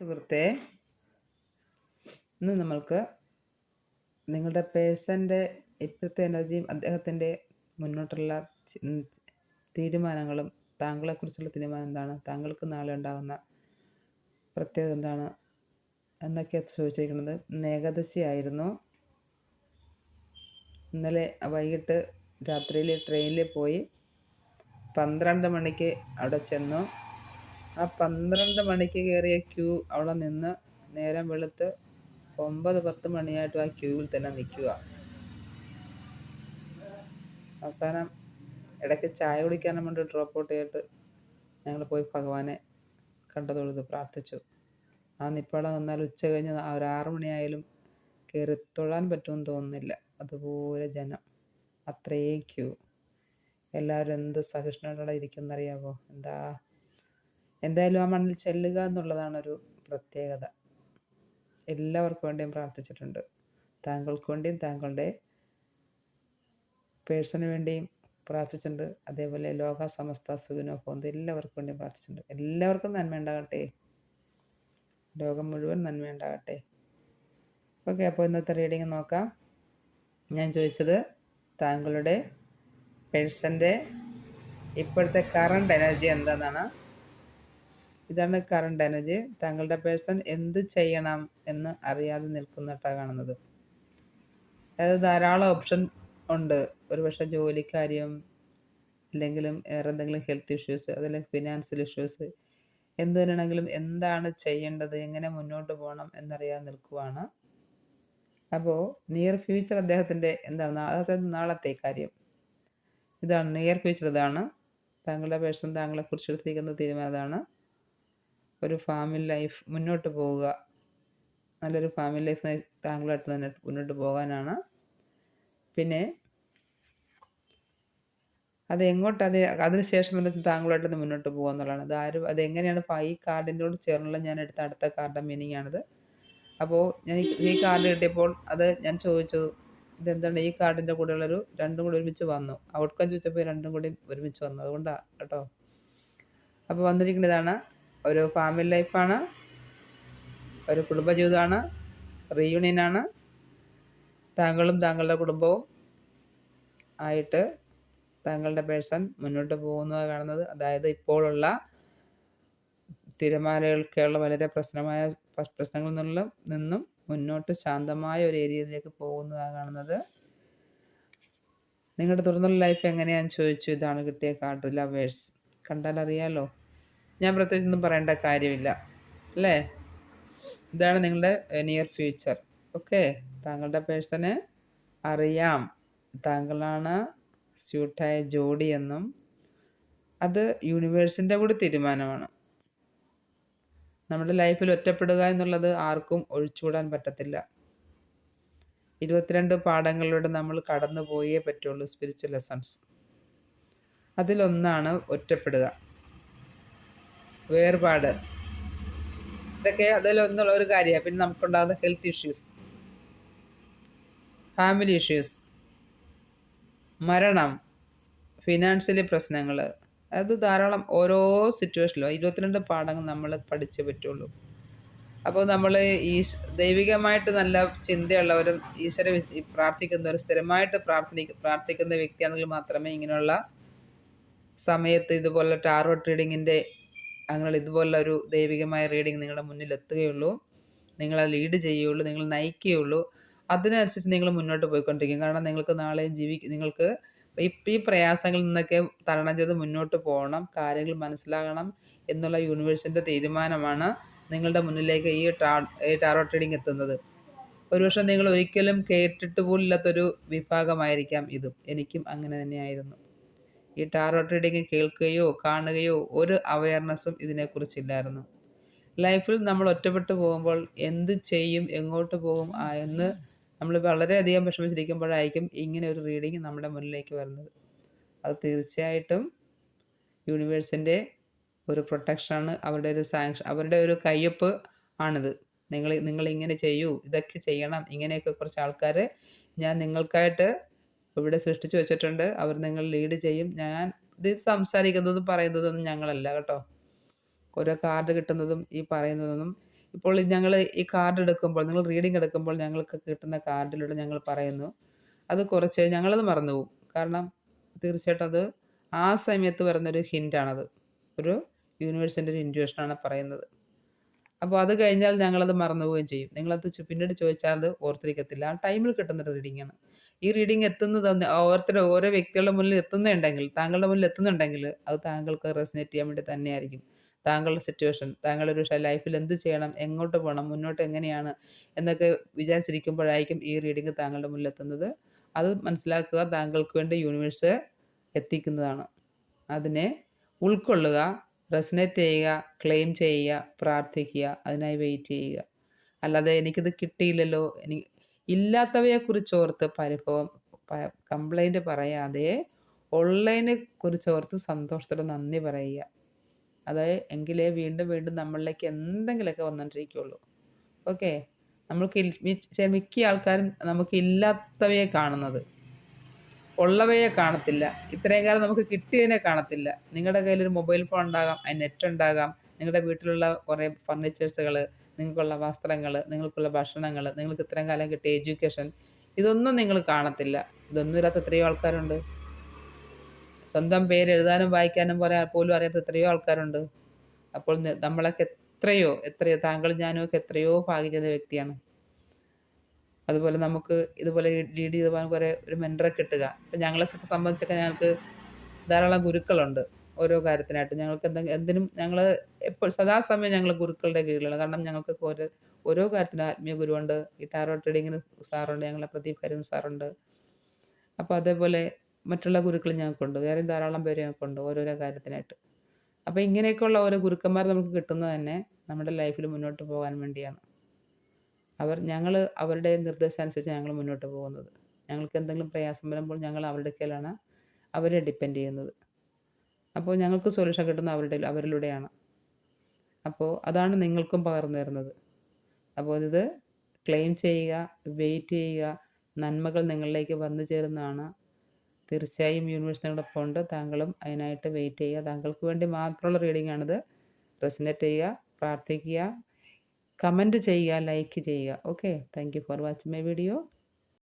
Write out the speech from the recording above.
സുഹൃത്തെ ഇന്ന് നമ്മൾക്ക് നിങ്ങളുടെ പേഴ്സന്റെ ഇപ്പോഴത്തെ എനർജിയും അദ്ദേഹത്തിന്റെ മുന്നോട്ടുള്ള തീരുമാനങ്ങളും താങ്കളെക്കുറിച്ചുള്ള തീരുമാനം എന്താണ്? താങ്കൾക്ക് നാളെ ഉണ്ടാകുന്ന പ്രത്യേകത എന്താണ്? എന്നൊക്കെയാണ് ചോദിച്ചിരിക്കുന്നത്. ഇന്ന് ഏകാദശിയായിരുന്നു ഇന്നലെ വൈകിട്ട് രാത്രിയിൽ ട്രെയിനിൽ പോയി പന്ത്രണ്ട് മണിക്ക് അവിടെ ചെന്നു. ആ പന്ത്രണ്ട് മണിക്ക് കയറിയ ക്യൂ അവിടെ നിന്ന് നേരം വെളുത്ത് ഒമ്പത് പത്ത് മണിയായിട്ടും ആ ക്യൂവിൽ തന്നെ നിൽക്കുക. അവസാനം ഇടയ്ക്ക് ചായ കുടിക്കാനും വേണ്ടി ഡ്രോപ്പ് ഔട്ട് ചെയ്തിട്ട് ഞങ്ങൾ പോയി ഭഗവാനെ കണ്ടതൊഴുത് പ്രാർത്ഥിച്ചു. ആ നിപ്പടം വന്നാൽ ഉച്ച കഴിഞ്ഞ് ഒരു ആറ് മണിയായാലും കയറി തൊഴാൻ പറ്റുമെന്ന് തോന്നുന്നില്ല. അതുപോലെ ജനം. അത്രയും ക്യൂ. എല്ലാവരും എന്ത് സഹിഷ്ണുതയോടെ ഇരിക്കുന്നറിയാവോ എന്താ എന്തായാലും ആ മണ്ണിൽ ചെല്ലുക എന്നുള്ളതാണ് ഒരു പ്രത്യേകത. എല്ലാവർക്കും വേണ്ടിയും പ്രാർത്ഥിച്ചിട്ടുണ്ട്. താങ്കൾക്ക് വേണ്ടിയും താങ്കളുടെ പേഴ്സണു വേണ്ടിയും പ്രാർത്ഥിച്ചിട്ടുണ്ട്. അതേപോലെ ലോക സമസ്ത സുഖിനോ പോകുന്നത് എല്ലാവർക്കും വേണ്ടിയും പ്രാർത്ഥിച്ചിട്ടുണ്ട്. എല്ലാവർക്കും നന്മ ഉണ്ടാകട്ടെ. ലോകം മുഴുവൻ നന്മ ഉണ്ടാകട്ടെ. ഓക്കെ അപ്പോൾ ഇന്നത്തെ റീഡിങ് നോക്കാം. ഞാൻ ചോദിച്ചത് താങ്കളുടെ പേഴ്സന്റെ ഇപ്പോഴത്തെ കറണ്ട് എനർജി എന്താണെന്നാണ് ഇതാണ് കറണ്ട് എനർജി താങ്കളുടെ പേഴ്സൺ എന്ത് ചെയ്യണം എന്ന് അറിയാതെ നിൽക്കുന്നിട്ടാണ് കാണുന്നത്. അതായത് ധാരാളം ഓപ്ഷൻ ഉണ്ട്. ഒരുപക്ഷെ ജോലിക്കാര്യം അല്ലെങ്കിലും വേറെ എന്തെങ്കിലും ഹെൽത്ത് ഇഷ്യൂസ് അതല്ലെങ്കിൽ ഫിനാൻഷ്യൽ ഇഷ്യൂസ് എന്ത് തന്നെയാണെങ്കിലും എന്താണ് ചെയ്യേണ്ടത് എങ്ങനെ മുന്നോട്ട് പോകണം എന്നറിയാതെ നിൽക്കുവാണ്. അപ്പോൾ നിയർ ഫ്യൂച്ചർ അദ്ദേഹത്തിന്റെ എന്താണ്? അതായത് നാളത്തെ കാര്യം. ഇതാണ് നിയർ ഫ്യൂച്ചർ ഇതാണ്. താങ്കളുടെ പേഴ്സൺ താങ്കളെക്കുറിച്ച് എടുത്തിരിക്കുന്ന തീരുമാനമാണ് ഒരു ഫാമിലി ലൈഫ് മുന്നോട്ട് പോവുക. നല്ലൊരു ഫാമിലി ലൈഫ് താങ്കളായിട്ട് തന്നെ മുന്നോട്ട് പോകാനാണ്. പിന്നെ അത് എങ്ങോട്ട് അത് അതിനുശേഷം താങ്കളായിട്ട് ഒന്ന് മുന്നോട്ട് പോകുക എന്നുള്ളതാണ്. അത് ആരും അത് എങ്ങനെയാണ് ഈ കാർഡിനോട് ചേർന്നുള്ള ഞാൻ എടുത്ത അടുത്ത കാർഡിന്റെ മീനിങ് ആണിത്. അപ്പോൾ ഞാൻ ഈ- കാർഡ് കിട്ടിയപ്പോൾ അത് ഞാൻ ചോദിച്ചു ഇതെന്താണ്? ഈ കാർഡിന്റെ കൂടെയുള്ളൊരു രണ്ടും കൂടി ഒരുമിച്ച് വന്നു. ഔട്ട്കം ചോദിച്ചപ്പോൾ രണ്ടും കൂടി ഒരുമിച്ച് വന്നു. അതുകൊണ്ടാണ് കേട്ടോ. അപ്പോൾ വന്നിരിക്കുന്നതാണ് ഒരു ഫാമിലി ലൈഫാണ് ഒരു കുടുംബജീവിതമാണ്. റീയൂണിയനാണ് താങ്കളും താങ്കളുടെ കുടുംബവും ആയിട്ട് താങ്കളുടെ പേഴ്സൺ മുന്നോട്ട് പോകുന്നത് കാണുന്നത്. അതായത് ഇപ്പോഴുള്ള തിരമാലകൾക്കുള്ള വളരെ പ്രശ്നമായ പ്രശ്നങ്ങളിൽ നിന്നുള്ള നിന്നും മുന്നോട്ട് ശാന്തമായ ഒരു ഏരിയയിലേക്ക് പോകുന്നതാണ് കാണുന്നത്. നിങ്ങളുടെ തുടർന്നുള്ള ലൈഫ് എങ്ങനെയാണെന്ന് ചോദിച്ചു. ഇതാണ് കിട്ടിയ കാർഡ് ലവേഴ്സ് കണ്ടാൽ അറിയാലോ ഞാൻ പ്രത്യേകിച്ചൊന്നും പറയേണ്ട കാര്യമില്ല. അല്ലേ? ഇതാണ് നിങ്ങളുടെ നിയർ ഫ്യൂച്ചർ ഓക്കെ താങ്കളുടെ പേഴ്സണ് അറിയാം. താങ്കളാണ് സ്യൂട്ടായ ജോഡിയെന്നും അത് യൂണിവേഴ്സിന്റെ കൂടി തീരുമാനമാണ്. നമ്മുടെ ലൈഫിൽ ഒറ്റപ്പെടുക എന്നുള്ളത് ആർക്കും ഒഴിച്ചുകൂടാൻ പറ്റത്തില്ല. ഇരുപത്തിരണ്ട് പാഠങ്ങളിലൂടെ നമ്മൾ കടന്നു പോയേ പറ്റുള്ളൂ സ്പിരിച്വൽ ലെസൺസ് അതിലൊന്നാണ് ഒറ്റപ്പെടുക. വേർപാട്. ഇതൊക്കെ അതിലൊന്നുള്ള ഒരു കാര്യമാണ്. പിന്നെ നമുക്കുണ്ടാകുന്ന ഹെൽത്ത് ഇഷ്യൂസ് ഫാമിലി ഇഷ്യൂസ് മരണം. ഫിനാൻഷ്യലി പ്രശ്നങ്ങൾ അത് ധാരാളം ഓരോ സിറ്റുവേഷനിലും ഇരുപത്തിരണ്ട് പാഠങ്ങൾ നമ്മൾ പഠിച്ചേ പറ്റുള്ളൂ. അപ്പോൾ നമ്മൾ ഈ ദൈവികമായിട്ട് നല്ല ചിന്തയുള്ളവരും ഈശ്വര പ്രാർത്ഥിക്കുന്ന പ്രാർത്ഥിക്കുന്നവരും സ്ഥിരമായിട്ട് പ്രാർത്ഥി പ്രാർത്ഥിക്കുന്ന വ്യക്തിയാണെങ്കിൽ മാത്രമേ ഇങ്ങനെയുള്ള സമയത്ത് ഇതുപോലെ ടാറോട്ട് റീഡിങ്ങിന്റെ അങ്ങനെ ഇതുപോലുള്ള ഒരു ദൈവികമായ റീഡിങ് നിങ്ങളുടെ മുന്നിൽ എത്തുകയുള്ളൂ. നിങ്ങളെ ലീഡ് ചെയ്യുകയുള്ളൂ നിങ്ങൾ നയിക്കുകയുള്ളൂ. അതിനനുസരിച്ച് നിങ്ങൾ മുന്നോട്ട് പോയിക്കൊണ്ടിരിക്കും. കാരണം നിങ്ങൾക്ക് നാളെ ജീവി നിങ്ങൾക്ക് ഈ പ്രയാസങ്ങളിൽ നിന്നൊക്കെ തരണം ചെയ്ത് മുന്നോട്ട് പോകണം. കാര്യങ്ങൾ മനസ്സിലാകണം എന്നുള്ള യൂണിവേഴ്സിന്റെ തീരുമാനമാണ് നിങ്ങളുടെ മുന്നിലേക്ക് ഈ ടാ ഈ ടാറോട്ട് റീഡിങ് എത്തുന്നത്. ഒരുപക്ഷെ നിങ്ങൾ ഒരിക്കലും കേട്ടിട്ട് പോലില്ലാത്തൊരു വിഭാഗമായിരിക്കാം ഇതും. എനിക്കും അങ്ങനെ തന്നെയായിരുന്നു. ഈ ടാറോട്ട് റീഡിങ് കേൾക്കുകയോ കാണുകയോ ഒരു അവയർനെസ്സും ഇതിനെക്കുറിച്ചില്ലായിരുന്നു. ലൈഫിൽ നമ്മൾ ഒറ്റപ്പെട്ടു പോകുമ്പോൾ എന്ത് ചെയ്യും എങ്ങോട്ട് പോകും എന്ന് നമ്മൾ വളരെയധികം വിഷമിച്ചിരിക്കുമ്പോഴായിരിക്കും ഇങ്ങനെ ഒരു റീഡിങ് നമ്മുടെ മുന്നിലേക്ക് വരുന്നത്. അത് തീർച്ചയായിട്ടും യൂണിവേഴ്സിന്റെ ഒരു പ്രൊട്ടക്ഷനാണ് അവരുടെ ഒരു സാങ്ഷൻ അവരുടെ ഒരു കയ്യൊപ്പ് ആണിത്. നിങ്ങൾ നിങ്ങൾ ഇങ്ങനെ ചെയ്യൂ ഇതൊക്കെ ചെയ്യണം ഇങ്ങനെയൊക്കെ കുറച്ച് ആൾക്കാർ ഞാൻ നിങ്ങൾക്കായിട്ട് ഇവിടെ സൃഷ്ടിച്ചു വെച്ചിട്ടുണ്ട്. അവർ നിങ്ങൾ ലീഡ് ചെയ്യും. ഞാൻ ഇത് സംസാരിക്കുന്നതും പറയുന്നതൊന്നും ഞങ്ങളല്ല കേട്ടോ. ഓരോ കാർഡ് കിട്ടുന്നതും ഈ പറയുന്നതൊന്നും. ഇപ്പോൾ ഞങ്ങൾ ഈ കാർഡ് എടുക്കുമ്പോൾ നിങ്ങൾ റീഡിംഗ് എടുക്കുമ്പോൾ ഞങ്ങൾക്ക് കിട്ടുന്ന കാർഡിലൂടെ ഞങ്ങൾ പറയുന്നു. അത് കുറച്ച് ഞങ്ങളത് മറന്നു പോകും. കാരണം തീർച്ചയായിട്ടും അത് ആ സമയത്ത് വരുന്നൊരു ഹിന്റാണത് ഒരു യൂണിവേഴ്സിന്റെ ഒരു ഇൻഡ്യൂഷനാണ് പറയുന്നത്. അപ്പോൾ അത് കഴിഞ്ഞാൽ ഞങ്ങളത് മറന്നു പോവുകയും ചെയ്യും. നിങ്ങളത് പിന്നീട് ചോദിച്ചാൽ അത് ഓർത്തിരിക്കത്തില്ല. ആ ടൈമിൽ കിട്ടുന്ന റീഡിങ്ങാണ് ഈ റീഡിങ് എത്തുന്നത് ഓരോരുത്തരുടെ ഓരോ വ്യക്തികളുടെ മുന്നിൽ എത്തുന്നുണ്ടെങ്കിൽ താങ്കളുടെ മുന്നിൽ എത്തുന്നുണ്ടെങ്കിൽ അത് താങ്കൾക്ക് റെസിനേറ്റ് ചെയ്യാൻ വേണ്ടി തന്നെയായിരിക്കും. താങ്കളുടെ സിറ്റുവേഷൻ താങ്കളുടെ ലൈഫിൽ എന്ത് ചെയ്യണം എങ്ങോട്ട് പോകണം മുന്നോട്ട് എങ്ങനെയാണ് എന്നൊക്കെ വിചാരിച്ചിരിക്കുമ്പോഴായിരിക്കും ഈ റീഡിങ് താങ്കളുടെ മുന്നിൽ എത്തുന്നത്. അത് മനസ്സിലാക്കുക താങ്കൾക്ക് വേണ്ടി യൂണിവേഴ്സ് എത്തിക്കുന്നതാണ്. അതിനെ ഉൾക്കൊള്ളുക റെസിനേറ്റ് ചെയ്യുക ക്ലെയിം ചെയ്യുക പ്രാർത്ഥിക്കുക അതിനായി വെയിറ്റ് ചെയ്യുക. അല്ലാതെ എനിക്കിത് കിട്ടിയില്ലല്ലോ എനിക്ക് ഇല്ലാത്തവയെക്കുറിച്ച് ഓർത്ത് പരിഭവം കംപ്ലൈന്റ് പറയാതെ ഉള്ളതിനെ കുറിച്ച് ഓർത്ത് സന്തോഷത്തോടെ നന്ദി പറയുക. അത് എങ്കിലേ വീണ്ടും വീണ്ടും നമ്മളിലേക്ക് എന്തെങ്കിലുമൊക്കെ വന്നുകൊണ്ടിരിക്കുകയുള്ളൂ ഓക്കെ നമ്മൾക്ക് മിക്ക ആൾക്കാരും നമുക്ക് ഇല്ലാത്തവയെ കാണുന്നത്. ഉള്ളവയെ കാണത്തില്ല. ഇത്രയും കാലം നമുക്ക് കിട്ടിയതിനെ കാണത്തില്ല. നിങ്ങളുടെ കയ്യിൽ ഒരു മൊബൈൽ ഫോൺ ഉണ്ടാകാം നെറ്റ് ഉണ്ടാകാം. നിങ്ങളുടെ വീട്ടിലുള്ള കുറേ ഫർണിച്ചേഴ്സുകൾ നിങ്ങൾക്കുള്ള വസ്ത്രങ്ങൾ നിങ്ങൾക്കുള്ള ഭക്ഷണങ്ങൾ നിങ്ങൾക്ക് ഇത്രയും കാലം കിട്ടിയ എഡ്യൂക്കേഷൻ ഇതൊന്നും നിങ്ങൾ കാണത്തില്ല. ഇതൊന്നും ഇല്ലാത്ത എത്രയോ ആൾക്കാരുണ്ട്. സ്വന്തം പേര് എഴുതാനും വായിക്കാനും പോലെ പോലും അറിയാത്ത എത്രയോ ആൾക്കാരുണ്ട്. അപ്പോൾ നമ്മളൊക്കെ എത്രയോ എത്രയോ താങ്കൾ ഞാനും ഒക്കെ എത്രയോ ഭാഗ്യം വ്യക്തിയാണ്. അതുപോലെ നമുക്ക് ഇതുപോലെ ലീഡ് ചെയ്ത് പോകാൻ കുറേ ഒരു മെന്ററെ കിട്ടുക. ഇപ്പം ഞങ്ങളെ സംബന്ധിച്ചൊക്കെ ഞങ്ങൾക്ക് ധാരാളം ഗുരുക്കളുണ്ട്. ഓരോ കാര്യത്തിനായിട്ട് ഞങ്ങൾക്ക് എന്തെങ്കിലും എന്തിനും ഞങ്ങൾ എപ്പോൾ സദാസമയം ഞങ്ങൾ ഗുരുക്കളുടെ കീഴിലാണ് കാരണം ഞങ്ങൾക്ക് ഓരോ ഓരോ കാര്യത്തിനും ആത്മീയ ഗുരുവുണ്ട്. ഈ ടാറോ ട്രേഡിങ്ങിന് സാറുണ്ട് ഞങ്ങളെ പ്രദീപ് കരീം സാറുണ്ട്. അപ്പോൾ അതേപോലെ മറ്റുള്ള ഗുരുക്കൾ ഞങ്ങൾക്കുണ്ട്. വേറെ ധാരാളം പേര് ഞങ്ങൾക്കുണ്ട് ഓരോരോ കാര്യത്തിനായിട്ട്. അപ്പോൾ ഇങ്ങനെയൊക്കെയുള്ള ഓരോ ഗുരുക്കന്മാർ നമുക്ക് കിട്ടുന്നത് തന്നെ നമ്മുടെ ലൈഫിൽ മുന്നോട്ട് പോകാൻ വേണ്ടിയാണ്. അവർ ഞങ്ങൾ അവരുടെ നിർദ്ദേശം അനുസരിച്ച് ഞങ്ങൾ മുന്നോട്ട് പോകുന്നത്. ഞങ്ങൾക്ക് എന്തെങ്കിലും പ്രയാസം വരുമ്പോൾ ഞങ്ങൾ അവരുടെ കയ്യിലാണ് അവരെ ഡിപ്പെൻഡ് ചെയ്യുന്നത്. അപ്പോൾ ഞങ്ങൾക്ക് സൊല്യൂഷൻ കിട്ടുന്നത് അവരുടെ അവരിലൂടെയാണ്. അപ്പോൾ അതാണ് നിങ്ങൾക്കും പകർന്നു തരുന്നത്. അപ്പോൾ ഇത് ക്ലെയിം ചെയ്യുക വെയിറ്റ് ചെയ്യുക നന്മകൾ നിങ്ങളിലേക്ക് വന്നു ചേരുന്നതാണ്. തീർച്ചയായും യൂണിവേഴ്സ് നിങ്ങളോടൊപ്പം ഉണ്ട്. താങ്കളും അതിനായിട്ട് വെയിറ്റ് ചെയ്യുക. താങ്കൾക്ക് വേണ്ടി മാത്രമുള്ള റീഡിംഗ് ആണിത്. റെസിനേറ്റ് ചെയ്യുക പ്രാർത്ഥിക്കുക കമന്റ് ചെയ്യുക ലൈക്ക് ചെയ്യുക. Okay thank you for watching my video